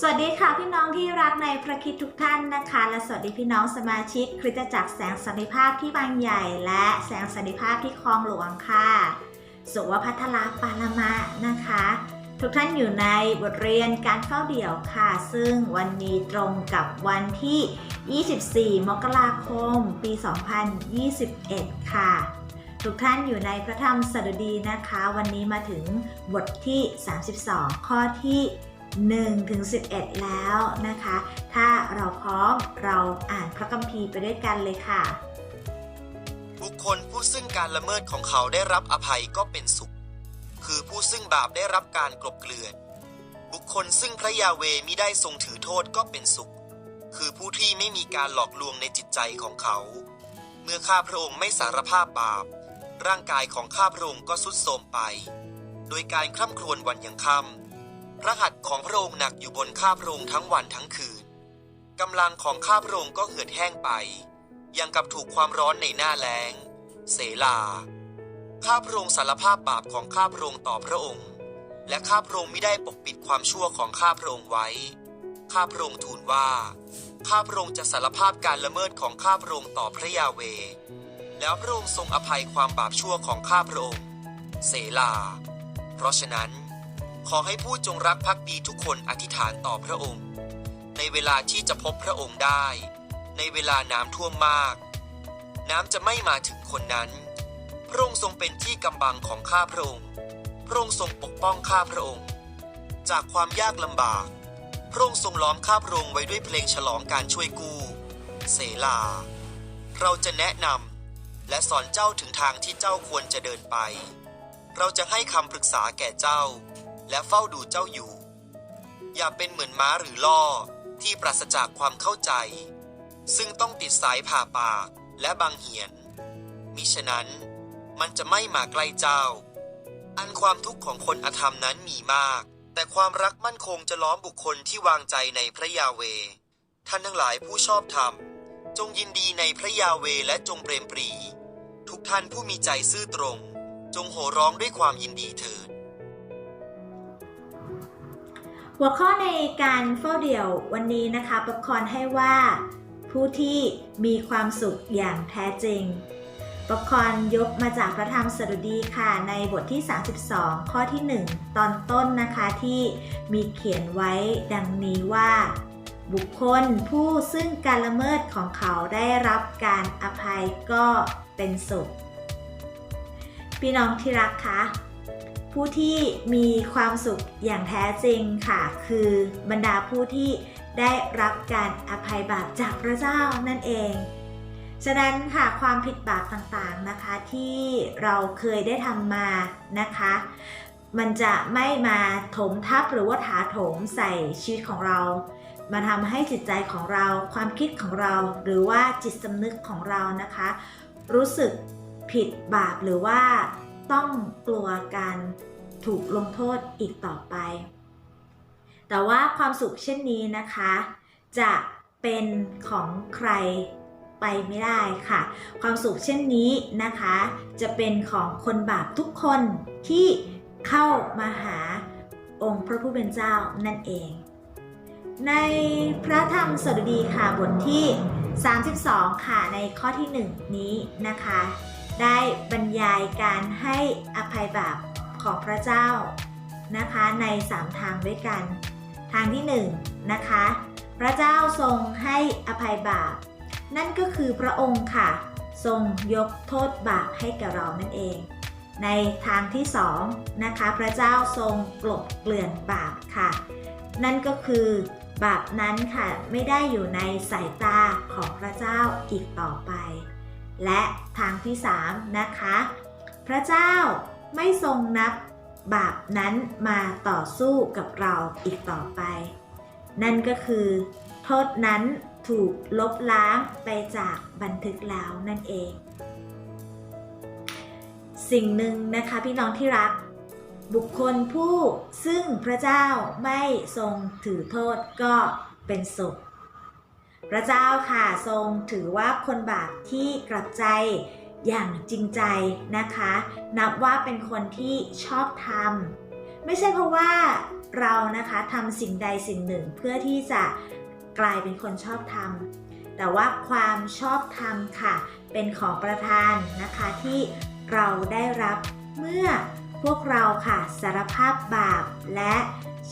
สวัสดีค่ะพี่น้องที่รักในพระคิดทุกท่านนะคะ และสวัสดีพี่น้องสมาชิกคริสตจักรแสงสันติภาพที่บางใหญ่ และแสงสันติภาพที่คลองหลวงค่ะ สุวพัทลาปาลมะนะคะ ทุกท่านอยู่ในบทเรียนการเฝ้าเดี่ยวค่ะ ซึ่งวันนี้ตรงกับวันที่ 24 มกราคม ปี 2021 ค่ะ ทุกท่านอยู่ในพระธรรมสดุดีนะคะ วันนี้มาถึงบทที่ 32 ข้อที่ 1ถึง11 แล้วนะคะ ถ้าเราพร้อมเราอ่านพระคัมภีร์ไปด้วยกันเลยค่ะ บุคคลผู้ซึ่งการละเมิดของเขาได้รับอภัยก็เป็นสุข คือผู้ซึ่งบาปได้รับการกลบเกลื่อน บุคคลซึ่งพระยาเวมิได้ทรงถือโทษก็เป็นสุข คือผู้ที่ไม่มีการหลอกลวงในจิตใจของเขา เมื่อข้าพระองค์ไม่สารภาพบาป ร่างกายของข้าพระองค์ก็ทรุดโทรมไป โดยการคร่ำครวญวันยังค่ำ พระหัตถ์ของพระองค์หนักอยู่บนข้าพระองค์ทั้งวันทั้งคืนกำลังของข้าพระองค์ก็เหือดแห้งไป ยังกับถูกความร้อนในหน้าแล้ง เสลา ข้าพระองค์สารภาพบาปของข้าพระองค์ต่อพระองค์ และข้าพระองค์ไม่ได้ปกปิดความชั่วของข้าพระองค์ไว้ ข้าพระองค์ทูลว่า ข้าพระองค์จะสารภาพการละเมิดของข้าพระองค์ต่อพระยาเว แล้วพระองค์ทรงอภัยความบาปชั่วของข้าพระองค์ เสลา เพราะฉะนั้น ขอให้ผู้จงรักภักดีทุกคนอธิษฐานต่อพระองค์ ในเวลาที่จะพบพระองค์ได้ ในเวลาน้ำท่วมมาก น้ำจะไม่มาถึงคนนั้น พระองค์ทรงเป็นที่กำบังของข้าพระองค์ พระองค์ทรงปกป้องข้าพระองค์ จากความยากลำบาก พระองค์ทรงล้อมข้าพระองค์ไว้ด้วยเพลงฉลองการช่วยกู้เสลา เราจะแนะนำและสอนเจ้าถึงทางที่เจ้าควรจะเดินไป เราจะให้คำปรึกษาแก่เจ้า และเฝ้าดูเจ้าอยู่ อย่าเป็นเหมือนม้าหรือล่อที่ปราศจากความเข้าใจ ซึ่งต้องติดสายผ่าปากและบางเหียน มิฉะนั้นมันจะไม่มาใกล้เจ้า อันความทุกข์ของคนอธรรมนั้นมีมาก แต่ความรักมั่นคงจะล้อมบุคคลที่วางใจในพระยาเว ท่านทั้งหลายผู้ชอบธรรม จงยินดีในพระยาเวและจงเปรมปรี ทุกท่านผู้มีใจซื่อตรง จงโห่ร้องด้วยความยินดีเถิด หัวข้อในการเฝ้าเดี่ยววันนี้นะคะป๊อปคอนให้ว่า ผู้ที่มีความสุขอย่างแท้จริงป๊อปคอนยกมาจากพระธรรมสดุดีค่ะในบทที่ 32 ข้อที่ 1 ตอนต้นนะคะที่มีเขียนไว้ดังนี้ว่า บุคคลผู้ซึ่งการละเมิดของเขาได้รับการอภัยก็เป็นสุข พี่น้องที่รักคะ ผู้ที่มีความสุขอย่างแท้จริงค่ะ คือบรรดาผู้ที่ได้รับการอภัยบาปจากพระเจ้านั่นเอง ฉะนั้นค่ะความผิดบาปต่างๆนะคะที่เราเคยได้ทำมานะคะ มันจะไม่มาถมทับหรือว่าถาถมใส่ชีวิตของเรามาทำให้จิตใจของเรา ความคิดของเรา หรือว่าจิตสำนึกของเรานะคะ รู้สึกผิดบาปหรือว่า ต้องกลัวการถูกลงโทษอีกต่อไป แต่ว่าความสุขเช่นนี้นะคะ จะเป็นของใครไปไม่ได้ค่ะ ความสุขเช่นนี้นะคะ จะเป็นของคนบาปทุกคนที่เข้ามาหาองค์พระผู้เป็นเจ้านั่นเอง ในพระธรรมสดุดีค่ะบทที่ 32 ค่ะในข้อที่ 1 นี้นะคะ ได้บรรยายการให้อภัยบาปของพระเจ้านะคะใน 3 ทางด้วยกัน ทางที่1นนะคะพระเจ้าทรงให้อภัยบาป นั่นก็คือพระองค์ค่ะ ทรงยกโทษบาปให้แก่เรานั่นเอง ในทางที่2นะคะพระเจ้าทรงกลบเกลื่อนบาปค่ะ นั่นก็คือบาปนั้นค่ะไม่ได้อยู่ในสายตาของพระเจ้าอีกต่อไป และทางที่ 3 นะคะ พระเจ้าไม่ทรงนับบาปนั้นมาต่อสู้กับเราอีกต่อไป นั่นก็คือ โทษนั้นถูกลบล้างไปจากบันทึกแล้วนั่นเอง สิ่งหนึ่งนะคะพี่น้องที่รัก บุคคลผู้ซึ่งพระเจ้าไม่ทรงถือโทษก็เป็นสุข พระเจ้าค่ะทรงถือว่าคนบาปที่กลับใจอย่างจริงใจนะคะ นับว่าเป็นคนที่ชอบธรรมไม่ใช่เพราะว่าเรานะคะทำสิ่งใดสิ่งหนึ่งเพื่อที่จะกลายเป็นคนชอบธรรมแต่ว่าความชอบธรรมค่ะ เป็นของประทานนะคะที่เราได้รับเมื่อพวกเราค่ะสารภาพบาปและ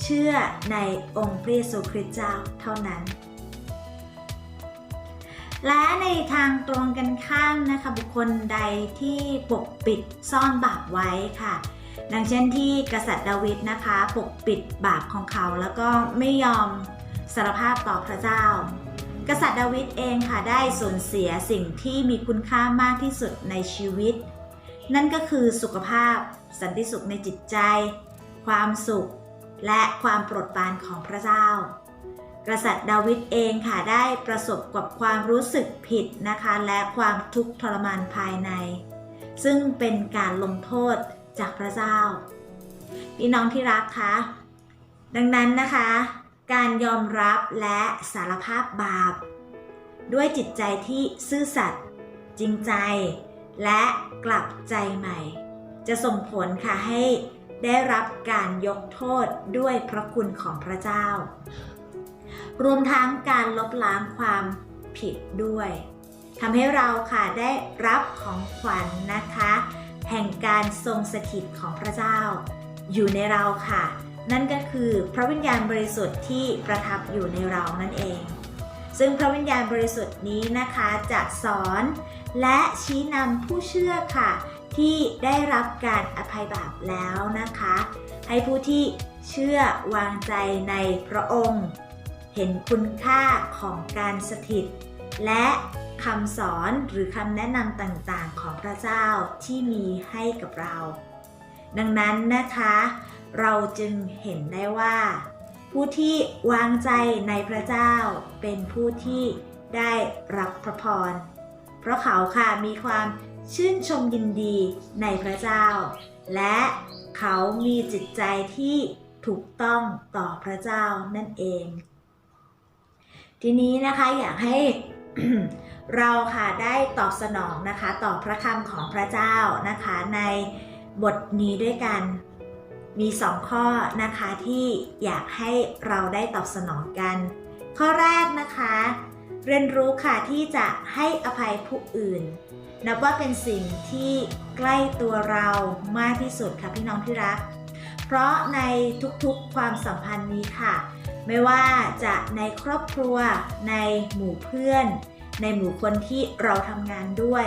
เชื่อในองค์พระเยซูคริสต์เจ้าเท่านั้น และในทางตรงกันข้ามนะคะบุคคลใดที่ปกปิดซ่อนบาปไว้ค่ะ ดังเช่นที่กษัตริย์ดาวิดนะคะ ปกปิดบาปของเขาแล้วก็ไม่ยอมสารภาพต่อพระเจ้า กษัตริย์ดาวิดเองค่ะได้สูญเสียสิ่งที่มีคุณค่ามากที่สุดในชีวิต นั่นก็คือสุขภาพสันติสุขในจิตใจ ความสุข และความโปรดปรานของพระเจ้า กษัตริย์ดาวิดเองค่ะได้ประสบกับความรู้สึกผิดนะคะ และความทุกข์ทรมานภายใน ซึ่งเป็นการลงโทษจากพระเจ้า พี่น้องที่รักคะดังนั้นนะคะ การยอมรับและสารภาพบาป ด้วยจิตใจที่ซื่อสัตย์จริงใจ และกลับใจใหม่ จะส่งผลค่ะให้ได้รับการยกโทษด้วยพระคุณของพระเจ้า รวมทั้งการลบล้างความผิดด้วยทำให้เราค่ะได้รับของขวัญนะคะ แห่งการทรงสถิตของพระเจ้า อยู่ในเราค่ะ นั่นก็คือพระวิญญาณบริสุทธิ์ที่ประทับอยู่ในเรานั่นเอง ซึ่งพระวิญญาณบริสุทธิ์นี้นะคะจะสอนและชี้นำผู้เชื่อค่ะ ที่ได้รับการอภัยบาปแล้วนะคะ ให้ผู้ที่เชื่อวางใจในพระองค์ เห็นคุณค่าของการสถิต และคำสอนหรือคำแนะนำต่างๆ ของพระเจ้าที่มีให้กับเรา ดังนั้นนะคะ เราจึงเห็นได้ว่า ผู้ที่วางใจในพระเจ้าเป็นผู้ที่ได้รับพระพร เพราะเขาค่ะมีความชื่นชมยินดีในพระเจ้า และเขามีจิตใจที่ถูกต้องต่อพระเจ้านั่นเอง ทีนี้นะคะอยากให้เราค่ะได้ตอบสนองนะคะต่อพระคำของพระเจ้านะคะ ในบทนี้ด้วยกัน มีสองข้อนะคะที่อยากให้เราได้ตอบสนองกัน ข้อแรกนะคะ เรียนรู้ค่ะที่จะให้อภัยผู้อื่นนับว่าเป็นสิ่งที่ใกล้ตัวเรามากที่สุดค่ะพี่น้องที่รัก เพราะในทุกๆความสัมพันธ์นี้ค่ะ ไม่ว่าจะในครอบครัว ในหมู่เพื่อน ในหมู่คนที่เราทำงานด้วย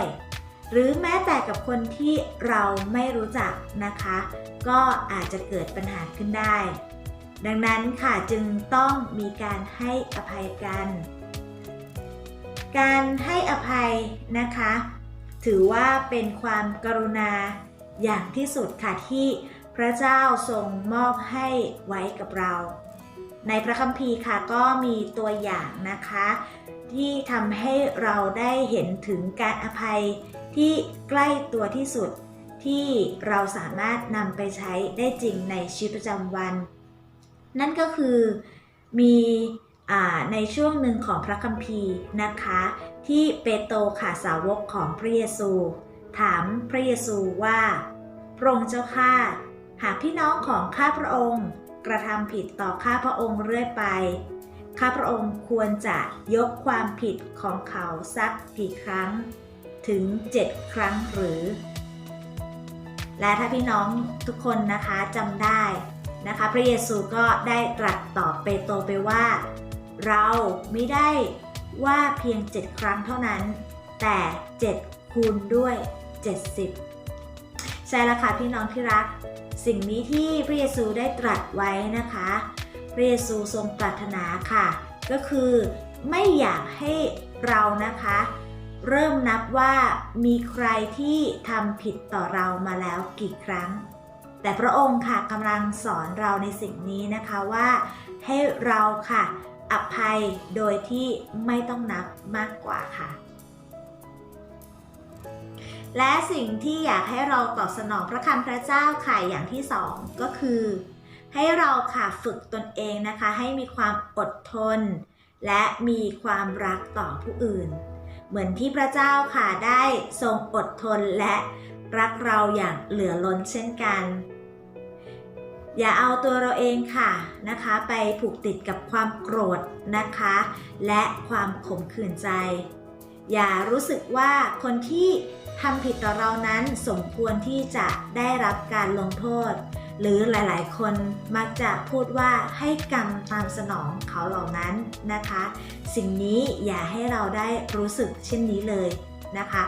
หรือแม้แต่กับคนที่เราไม่รู้จักนะคะ ก็อาจจะเกิดปัญหาขึ้นได้ ดังนั้นค่ะจึงต้องมีการให้อภัยกัน การให้อภัยนะคะ ถือว่าเป็นความกรุณาอย่างที่สุดค่ะที่ ระเจ้าทรงมอบให้ไว้กับเรา ในพระคัมภีร์ค่ะก็มีตัวอย่างนะคะ ที่ทำให้เราได้เห็นถึงการอภัยที่ใกล้ตัวที่สุดที่เราสามารถนำไปใช้ได้จริงในชีวิตประจำวัน นั่นก็คือมีในช่วงหนึ่งของพระคัมภีร์นะคะ ที่เปโตรค่ะสาวกของพระเยซู ถามพระเยซูว่าพระองค์เจ้าข้า หากพี่น้องของข้าพระองค์ กระทำผิดต่อข้าพระองค์เรื่อยไป ข้าพระองค์ควรจะยกความผิดของเขาสักกี่ครั้ง ถึง7ครั้งหรือ และถ้าพี่น้องทุกคนนะคะจำได้นะคะ พระเยซูก็ได้ตรัสตอบเปโตรไปว่า เราไม่ได้ว่าเพียง7ครั้งเท่านั้น แต่7คูณด้วย70 ใช่ล้วค่ะพี่น้องที่รัก สิ่งนี้ที่พระเยซูได้ตรัสไว้นะคะ พระเยซูทรงปรารถนาค่ะ ก็คือไม่อยากให้เรานะคะ เริ่มนับว่ามีใครที่ทำผิดต่อเรามาแล้วกี่ครั้ง แต่พระองค์ค่ะกำลังสอนเราในสิ่งนี้นะคะว่า ให้เราค่ะ อภัยโดยที่ไม่ต้องนับมากกว่าค่ะ และสิ่งที่อยากให้เราตอบสนองพระคำพระเจ้าค่ะอย่างที่สองก็คือ ให้เราค่ะฝึกตนเองนะคะ ให้มีความอดทน และมีความรักต่อผู้อื่น เหมือนที่พระเจ้าค่ะได้ทรงอดทนและรักเราอย่างเหลือล้นเช่นกัน อย่าเอาตัวเราเองค่ะนะคะ ไปผูกติดกับความโกรธนะคะ และความขมขื่นใจ อย่ารู้สึกว่าคนที่ทำผิดต่อเรานั้นสมควรที่จะได้รับการลงโทษ หรือหลายๆ คนมักจะพูดว่าให้กรรมตามสนองเขาเหล่านั้นนะคะ สิ่งนี้อย่าให้เราได้รู้สึกเช่นนี้เลยนะคะ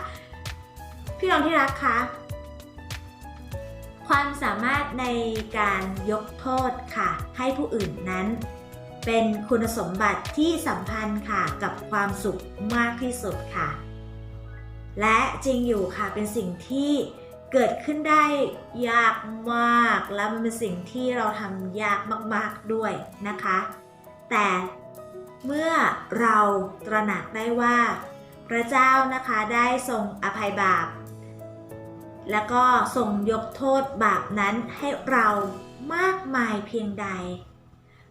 พี่น้องที่รักคะความสามารถในการยกโทษค่ะ ให้ผู้อื่นนั้น เป็นคุณสมบัติที่สัมพันธ์ค่ะกับความสุขมากที่สุดค่ะ และจริงอยู่ค่ะเป็นสิ่งที่เกิดขึ้นได้ยากมากและมันเป็นสิ่งที่เราทำยากมาก ๆด้วยนะคะ แต่เมื่อเราตระหนักได้ว่า พระเจ้านะคะได้ทรงอภัยบาป แล้วก็ทรงยกโทษบาปนั้นให้เรามากมายเพียงใด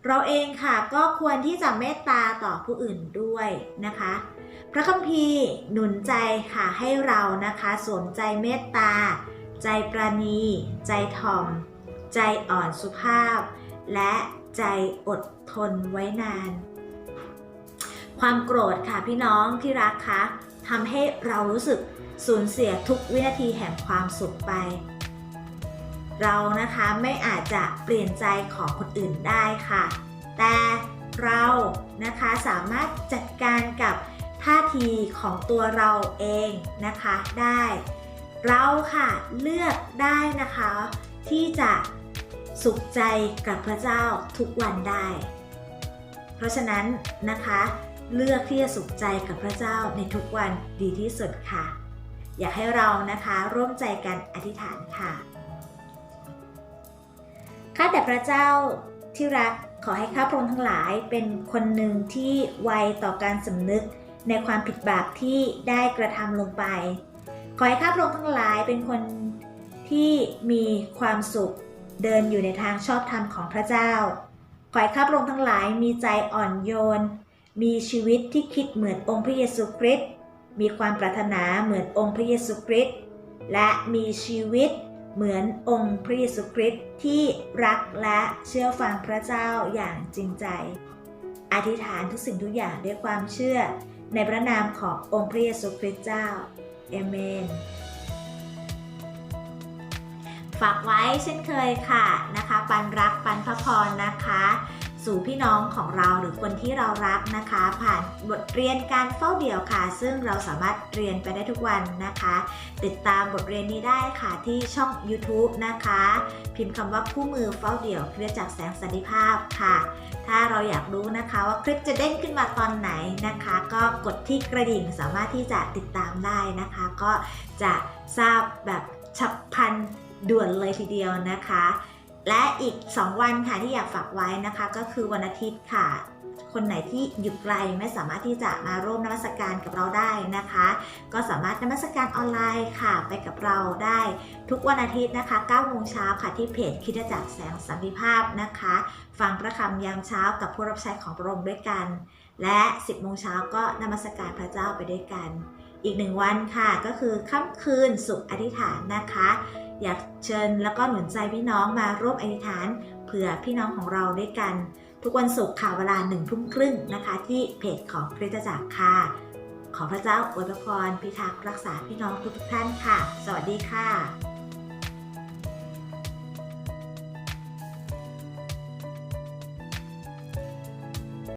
เราเองค่ะก็ควรที่จะเมตตาต่อผู้อื่นด้วยนะคะ พระคัมภีร์หนุนใจค่ะให้เรานะคะสวมใจเมตตา ใจประณี ใจถ่อม ใจอ่อนสุภาพ และใจอดทนไว้นาน ความโกรธค่ะพี่น้องที่รักคะทำให้เรารู้สึกสูญเสียทุกวินาทีแห่งความสุขไป เรานะคะไม่อาจจะเปลี่ยนใจของคนอื่นได้ค่ะ แต่เรานะคะสามารถจัดการกับท่าทีของตัวเราเองนะคะได้ เราค่ะเลือกได้นะคะ ที่จะสุขใจกับพระเจ้าทุกวันได้ เพราะฉะนั้นนะคะ เลือกที่จะสุขใจกับพระเจ้าในทุกวันดีที่สุดค่ะ อยากให้เรานะคะร่วมใจกันอธิษฐานค่ะ ข้าแต่พระเจ้าที่รักขอให้ข้าพระองค์ทั้งหลายเป็นคนหนึ่งที่ไวต่อการสำนึกในความผิดบาปที่ได้กระทำลงไป ขอให้ข้าพระองค์ทั้งหลายเป็นคนที่มีความสุขเดินอยู่ในทางชอบธรรมของพระเจ้า ขอให้ข้าพระองค์ทั้งหลายมีใจอ่อนโยน มีชีวิตที่คิดเหมือนองค์พระเยซูคริสต์ มีความปรารถนาเหมือนองค์พระเยซูคริสต์ และมีชีวิต เหมือนองค์พระเยซูคริสต์ที่รักและเชื่อฟังพระเจ้าอย่างจริงใจ อธิษฐานทุกสิ่งทุกอย่างด้วยความเชื่อในพระนามขององค์พระเยซูคริสต์เจ้าเอเมน ฝากไว้เช่นเคยค่ะนะคะ ปันรักปันพระพรนะคะ สู่พี่น้องของเราหรือคนที่เรารักนะคะ ผ่านบทเรียนการเฝ้าเดี่ยวค่ะ ซึ่งเราสามารถเรียนไปได้ทุกวันนะคะ ติดตามบทเรียนนี้ได้ค่ะที่ช่อง YouTube นะคะ พิมพ์คำว่าคู่มือเฝ้าเดี่ยวเครียดจากแสงสันติภาพค่ะ ถ้าเราอยากรู้นะคะว่าคลิปจะเด้งขึ้นมาตอนไหนนะคะ ก็กดที่กระดิ่งสามารถที่จะติดตามได้นะคะ ก็จะทราบแบบฉับพลันด่วนเลยทีเดียวนะคะ และอีก 2 วันค่ะที่อยากฝากไว้นะคะ ก็คือวันอาทิตย์ค่ะ คนไหนที่อยู่ไกลไม่สามารถที่จะมาร่วมนมัสการกับเราได้นะคะ ก็สามารถนมัสการออนไลน์ค่ะ ไปกับเราได้ทุกวันอาทิตย์นะคะ9โมงเช้าค่ะที่เพจคิดจักรแสงสันติภาพนะคะ ฟังพระคำยามเช้ากับผู้รับใช้ของพระองค์ด้วยกัน และ 10โมงเช้าก็นมัสการพระเจ้าไปด้วยกัน อีกหนึ่งวันค่ะก็คือค่ำคืนสุขอธิษฐานนะคะ อยากเชิญแล้วก็หนุนใจพี่น้องมาร่วมอธิษฐานเผื่อพี่น้องของเราด้วยกัน ทุกวันศุกร์ค่ะเวลาหนึ่งทุ่มครึ่งนะคะ ที่เพจของคริสตจักรค่ะ ขอพระเจ้าอวยพรพิทักษ์รักษาพี่น้องทุกท่านค่ะ สวัสดีค่ะ